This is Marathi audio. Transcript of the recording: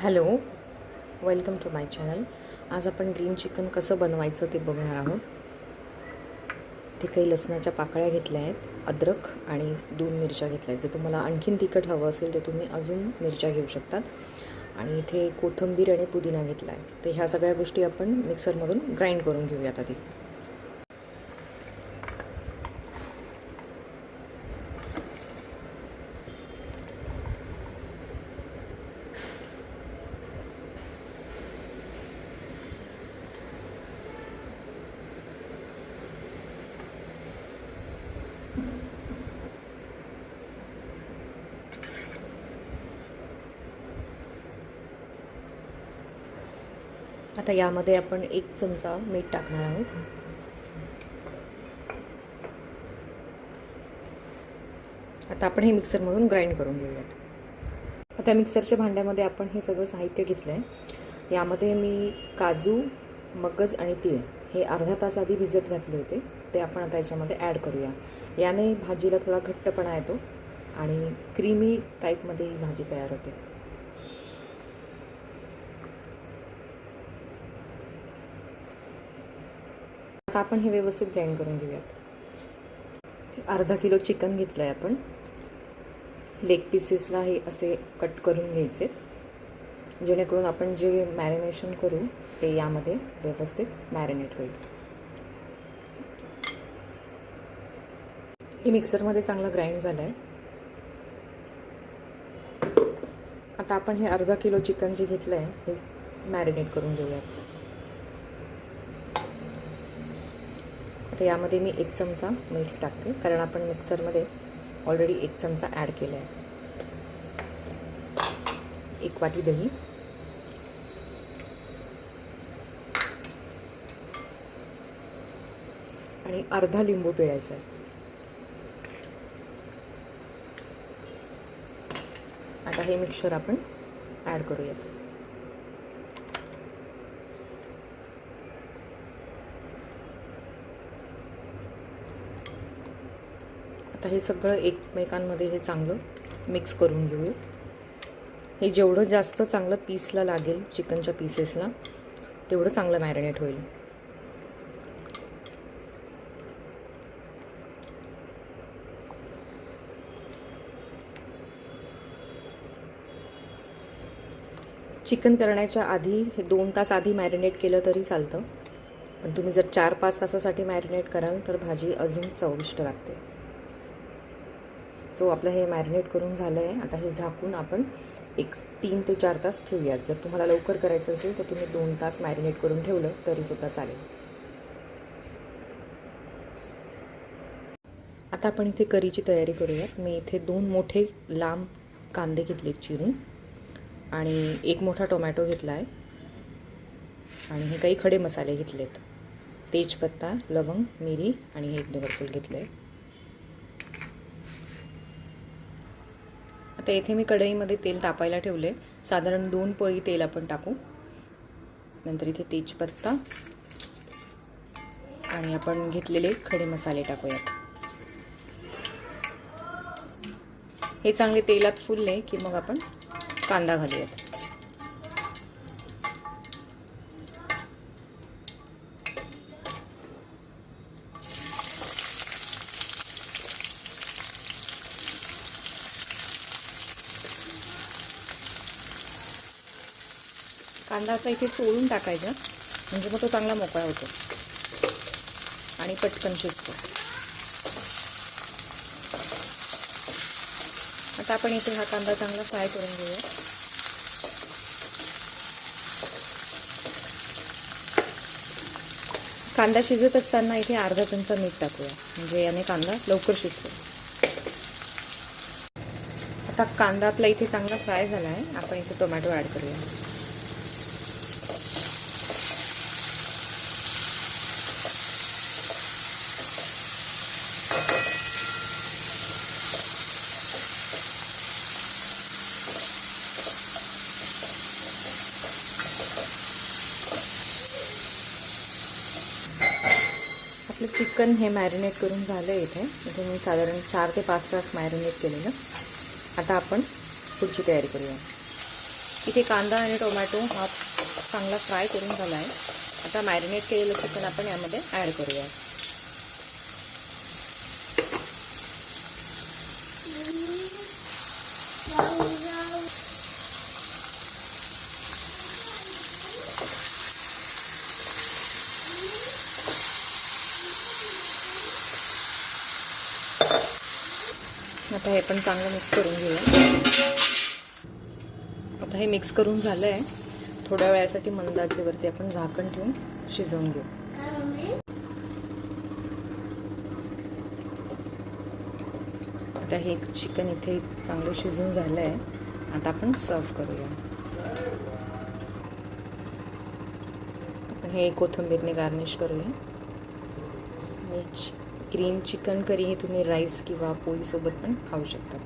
Hello welcome to my channel. आज आपण ग्रीन चिकन कसं बनवायचं ते बघणार आहोत. ते काही लसणाच्या पाकळ्या घेतल्या आहेत अद्रक आणि दोन मिरच्या घेतल्या आहेत. जर तुम्हाला आणखीन तिखट हवं असेल तर तुम्ही अजून मिरच्या घेऊ शकतात. आणि इथे कोथिंबीर आणि पुदिना घेतला आहे तर ह्या सगळ्या गोष्टी आपण मिक्सरमधून ग्राइंड करून घेऊयात आधी. आता यामध्ये आपण एक चमचा मीठ टाकणार आहोत. आता आपण हे मिक्सरमधून ग्राइंड करून घेऊयात. आता मिक्सरच्या भांड्यामध्ये आपण हे सगळं साहित्य घेतलं आहे यामध्ये मी काजू मगज आणि तीळ हे अर्धा तास आधी भिजत घातले होते. ते आपण आता याच्यामध्ये ॲड करूया. याने भाजीला थोडा घट्टपणा येतो आणि क्रीमी टाईपमध्ये ही भाजी तयार होते. आता आपण हे व्यवस्थित ग्राइंड करून घेऊयात. अर्धा किलो चिकन घेतलं आहे आपण लेग पीसेसला हे असे कट करून घ्यायचे. जेणेकरून आपण जे मॅरिनेशन करू ते यामध्ये व्यवस्थित मॅरिनेट होईल. हे मिक्सरमध्ये चांगलं ग्राइंड झालं आहे आता आपण हे अर्धा किलो चिकन जे घेतलं आहे हे मॅरिनेट करून घेऊयात. तर यामध्ये मी एक चमचा मीठ टाकते कारण आपण मिक्सरमध्ये ऑलरेडी एक चमचा ॲड केला आहे एक वाटी दही. आणि अर्धा लिंबू पिळायचा आहे. आता हे मिक्सर आपण ॲड करूयात. आता हे सगळं एकमेकांमध्ये हे चांगलं मिक्स करून घेऊ हे जेवढं जास्त चांगलं पीसला लागेल चिकनच्या पीसेसला तेवढं चांगलं मॅरिनेट होईल. चिकन करण्याच्या आधी हे दोन तास आधी मॅरिनेट केलं तरी चालतं. पण तुम्ही जर चार पाच तासासाठी मॅरिनेट कराल तर भाजी अजून चविष्ट लागते. सो आपलं हे मॅरिनेट करून झालं आहे आता हे झाकून आपण एक तीन ते चार तास ठेवूयात. जर तुम्हाला लवकर करायचं असेल तर तुम्ही दोन तास मॅरिनेट करून ठेवलं तरीसुद्धा चालेल. आता आपण इथे करीची तयारी करूयात. मी इथे दोन मोठे लांब कांदे घेतले चिरून. आणि एक मोठा टोमॅटो घेतला आहे आणि हे काही खडे मसाले घेतलेत. तेजपत्ता लवंग मिरी आणि हे एक दगडफूल घेतलं आहे तर इथे मी कढईमध्ये तेल तापायला ठेवले साधारण दोन पळी तेल आपण टाकू. नंतर इथे तेजपत्ता. आणि आपण घेतलेले खडे मसाले टाकूयात. हे चांगले तेलात फुलले की मग आपण कांदा घालूयात. कांदा असा इथे चोळून टाकायचा. म्हणजे मग तो चांगला मोकळा होतो. आणि पटकन शिजतो. आता आपण इथे हा कांदा चांगला फ्राय करून घेऊया. कांदा शिजत असताना इथे अर्धा चमचा मीठ टाकूया. म्हणजे याने कांदा लवकर शिजतो. आता कांदा आपला इथे चांगला फ्राय झाला आहे आपण इथे टोमॅटो ॲड करूया आपलं चिकन हे मॅरिनेट करून झालं आहे इथे. इथे मी साधारण चार ते पाच तास मॅरिनेट केलेलं. आता आपण पुढची तयारी करूया. इथे कांदा आणि टोमॅटो हा चांगला फ्राय करून झाला आहे. आता मॅरिनेट केलेलं चिकन आपण यामध्ये ॲड करूया. आता हे पण चांगलं मिक्स करून घेऊया. आता हे मिक्स करून झालं आहे थोड्या वेळासाठी मंद आचेवरती आपण झाकण ठेवून शिजवून घेऊ. आता हे चिकन इथे चांगलं शिजून झालं आहे आता आपण सर्व करूया. आपण हे कोथिंबीरने गार्निश करूया. मिरची. ग्रीन चिकन करी हे तुम्ही राईस किंवा पोळीसोबत पण खाऊ शकता.